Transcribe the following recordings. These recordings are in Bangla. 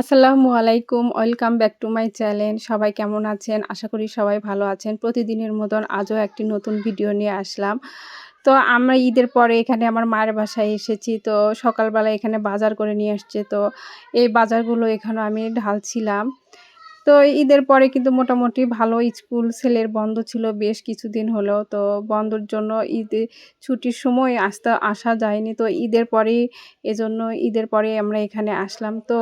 আসসালামু আলাইকুম, welcome back to my channel. সবাই কেমন আছেন? আশা করি সবাই ভালো আছেন। প্রতিদিনের মতন আজও একটি নতুন ভিডিও নিয়ে আসলাম। তো আমরা ঈদের পরে এখানে আমার মায়ের বাসায় এসেছি। তো সকালবেলা এখানে বাজার করে নিয়ে আসছে। তো এই বাজারগুলো এখানে আমি ঢালছিলাম। তো ঈদের পরে কিন্তু মোটামুটি ভালো স্কুল ছেলের বন্ধ ছিল বেশ কিছুদিন হলো। তো বন্ধর জন্য ঈদে, ছুটির সময় আসতে আসা যায়নি। তো ঈদের পরেই, এজন্য ঈদের পরে আমরা এখানে আসলাম। তো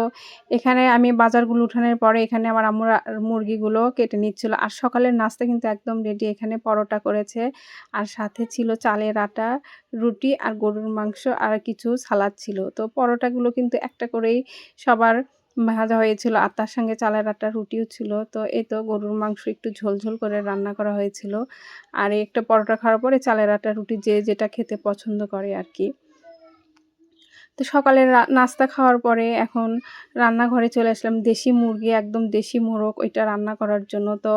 এখানে আমি বাজারগুলো উঠানোর পরে এখানে আমার আম্মুরা মুরগিগুলো কেটে নিচ্ছিল। আর সকালের নাস্তা কিন্তু একদম রেডি এখানে পরোটা করেছে। আর সাথে ছিল চালের আটা, রুটি আর গরুর মাংস আর কিছু সালাদ ছিল। তো পরোটাগুলো কিন্তু একটা করেই সবার ভাজা হয়েছিল আর তার সঙ্গে চালের আটা রুটিও ছিল। তো এই তো গরুর মাংস একটু ঝোলঝোল করে রান্না করা হয়েছিল। আর একটা পরোটা খাওয়ার পরে চালের আটা রুটি যে যেটা খেতে পছন্দ করে আর কি তো সকালে নাস্তা খাওয়ার পরে এখন রান্নাঘরে চলে আসলাম দেশি মুরগি, একদম দেশি মোরগ ওইটা রান্না করার জন্য। তো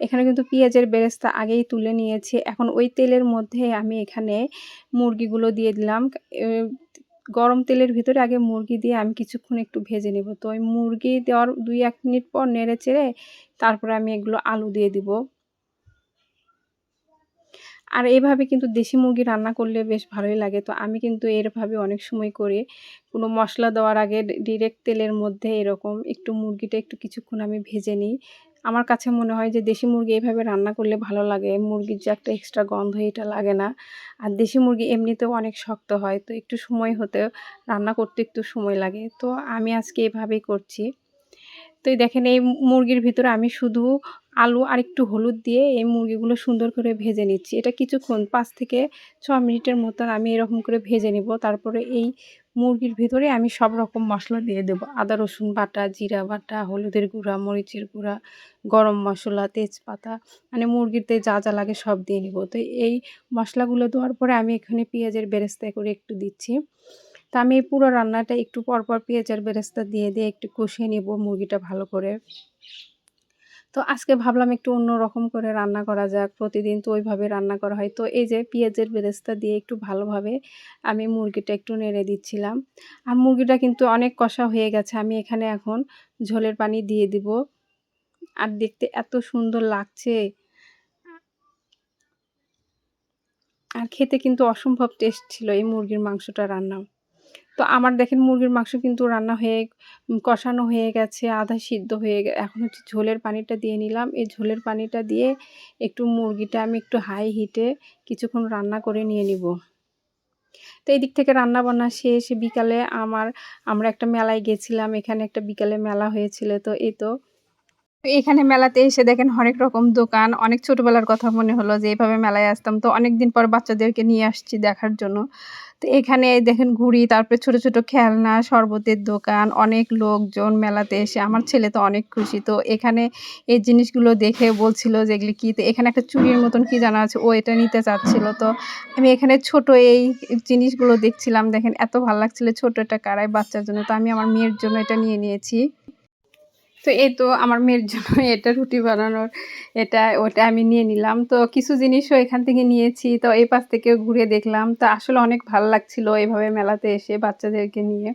এখানে কিন্তু পেঁয়াজের বেরেস্তা আগেই তুলে নিয়েছি। এখন ওই তেলের মধ্যে আমি এখানে মুরগিগুলো দিয়ে দিলাম। গরম তেলের ভিতরে আগে মুরগি দিয়ে আমি কিছুক্ষণ একটু ভেজে নেব। তো ওই মুরগি দেওয়ার দুই এক মিনিট পর নেড়ে চেড়ে তারপরে আমি এগুলো আলু দিয়ে দিব। আর এইভাবে কিন্তু দেশি মুরগি রান্না করলে বেশ ভালোই লাগে। তো আমি কিন্তু এরভাবে অনেক সময় করে কোনো মশলা দেওয়ার আগে ডিরেক্ট তেলের মধ্যে এরকম একটু মুরগিটা একটু কিছুক্ষণ আমি ভেজে নিই। আমার কাছে মনে হয় যে দেশি মুরগি এইভাবে রান্না করলে ভালো লাগে। মুরগির যে একটা এক্সট্রা গন্ধ এটা লাগে না। আর দেশি মুরগি এমনিতেও অনেক শক্ত হয়, তো একটু সময় হতে রান্না করতে একটু সময় লাগে। তো আমি আজকে এভাবেই করছি। তো দেখেন, এই মুরগির ভিতরে আমি শুধু আলু আর একটু হলুদ দিয়ে এই মুরগিগুলো সুন্দর করে ভেজে নিচ্ছি। এটা কিছুক্ষণ, পাঁচ থেকে ছ মিনিটের মতন আমি এরকম করে ভেজে নিব। তারপরে এই মুরগির ভিতরে আমি সব রকম মশলা দিয়ে দেবো। আদা, রসুন বাটা, জিরা বাটা, হলুদের গুঁড়া, মরিচের গুঁড়া, গরম মশলা, তেজপাতা মানে মুরগিতে যা যা লাগে সব দিয়ে নিব। তো এই মশলাগুলো দেওয়ার পরে আমি এখানে পেঁয়াজের বেরেস্তা করে একটু দিচ্ছি। তা আমি এই পুরো রান্নাটা একটু পরপর পেঁয়াজের বেরেস্তা দিয়ে দিয়ে একটু কষিয়ে নিব মুরগিটা ভালো করে। তো আজকে ভাবলাম একটু অন্য রকম করে রান্না করা যাক। প্রতিদিন তো ওইভাবে রান্না করা হয়। তো এই যে পেঁয়াজের বেরেস্তা দিয়ে একটু ভালোভাবে আমি মুরগিটা একটু নেড়ে দিচ্ছিলাম। আর মুরগিটা কিন্তু অনেক কষা হয়ে গেছে। আমি এখানে এখন ঝোলের পানি দিয়ে দিব। আর দেখতে এত সুন্দর লাগছে। আর খেতে কিন্তু অসম্ভব টেস্ট ছিল এই মুরগির মাংসটা রান্না। তো আমার দেখেন মুরগির মাংস কিন্তু রান্না হয়ে কষানো হয়ে গেছে, আধা সিদ্ধ হয়ে গেছে এখন হচ্ছে ঝোলের পানিটা দিয়ে নিলাম। এই ঝোলের পানিটা দিয়ে একটু মুরগিটা আমি একটু হাই হিটে কিছুক্ষণ রান্না করে নিয়ে নিব। তো এই দিক থেকে রান্না বান্না শেষ। বিকালে আমার, আমরা একটা মেলায় গেছিলাম, এখানে একটা বিকালে মেলা হয়েছিল। তো এই তো, এখানে মেলাতে এসে দেখেন অনেক রকম দোকান। অনেক ছোটবেলার কথা মনে হলো যে এইভাবে মেলায় আসতাম। তো অনেক দিন পর বাচ্চাদেরকে নিয়ে আসছি দেখার জন্য। তো এখানে দেখেন ঘুড়ি, তারপরে ছোট ছোট খেলনা, শরবতের দোকান, অনেক লোকজন মেলাতে এসে, আমার ছেলে তো অনেক খুশি। তো এখানে এই জিনিসগুলো দেখে বলছিল যে এগুলি কী, তো এখানে একটা চুরির মতন কি জানা আছে, ও এটা নিতে চাচ্ছিল। তো আমি এখানে ছোট এই জিনিসগুলো দেখছিলাম, দেখেন এত ভালো লাগছিল ছোট একটা কারাই বাচ্চার জন্য। তো আমি আমার মেয়ের জন্য এটা নিয়ে নিয়েছি। তো এই তো আমার মেয়ের জন্য এটা রুটি বানানোর এটা ওটা আমি নিয়ে নিলাম। তো কিছু জিনিসও এখান থেকে নিয়েছি। তো এই পাশ থেকে ঘুরে দেখলাম। তো আসলে অনেক ভালো লাগছিল এভাবে মেলাতে এসে বাচ্চাদেরকে নিয়ে।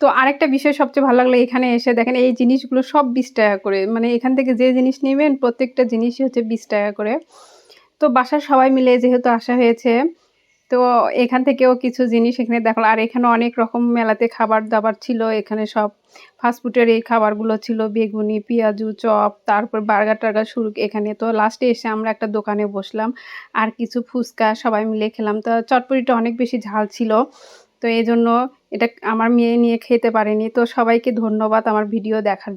তো আরেকটা বিষয় সবচেয়ে ভালো লাগল এখানে এসে দেখেন এই জিনিসগুলো সব বিশ টাকা করে। মানে এখান থেকে যে জিনিস নেবেন প্রত্যেকটা জিনিসই হচ্ছে বিশ টাকা করে। তো বাসার সবাই মিলে যেহেতু আসা হয়েছে তো এখান থেকেও কিছু জিনিস এখানে দেখল আর এখানে অনেক রকম মেলাতে খাবার দাবার ছিল। এখানে সব ফাস্টফুডের এই খাবারগুলো ছিল। বেগুনি, পেঁয়াজু, চপ, তারপর বার্গার টার্গার শুরু। এখানে তো লাস্টে এসে আমরা একটা দোকানে বসলাম। আর কিছু ফুচকা সবাই মিলে খেলাম। তো চটপটিটা অনেক বেশি ঝাল ছিল। তো এই জন্য এটা আমার মেয়ে নিয়ে খেতে পারেনি। তো সবাইকে ধন্যবাদ আমার ভিডিও দেখার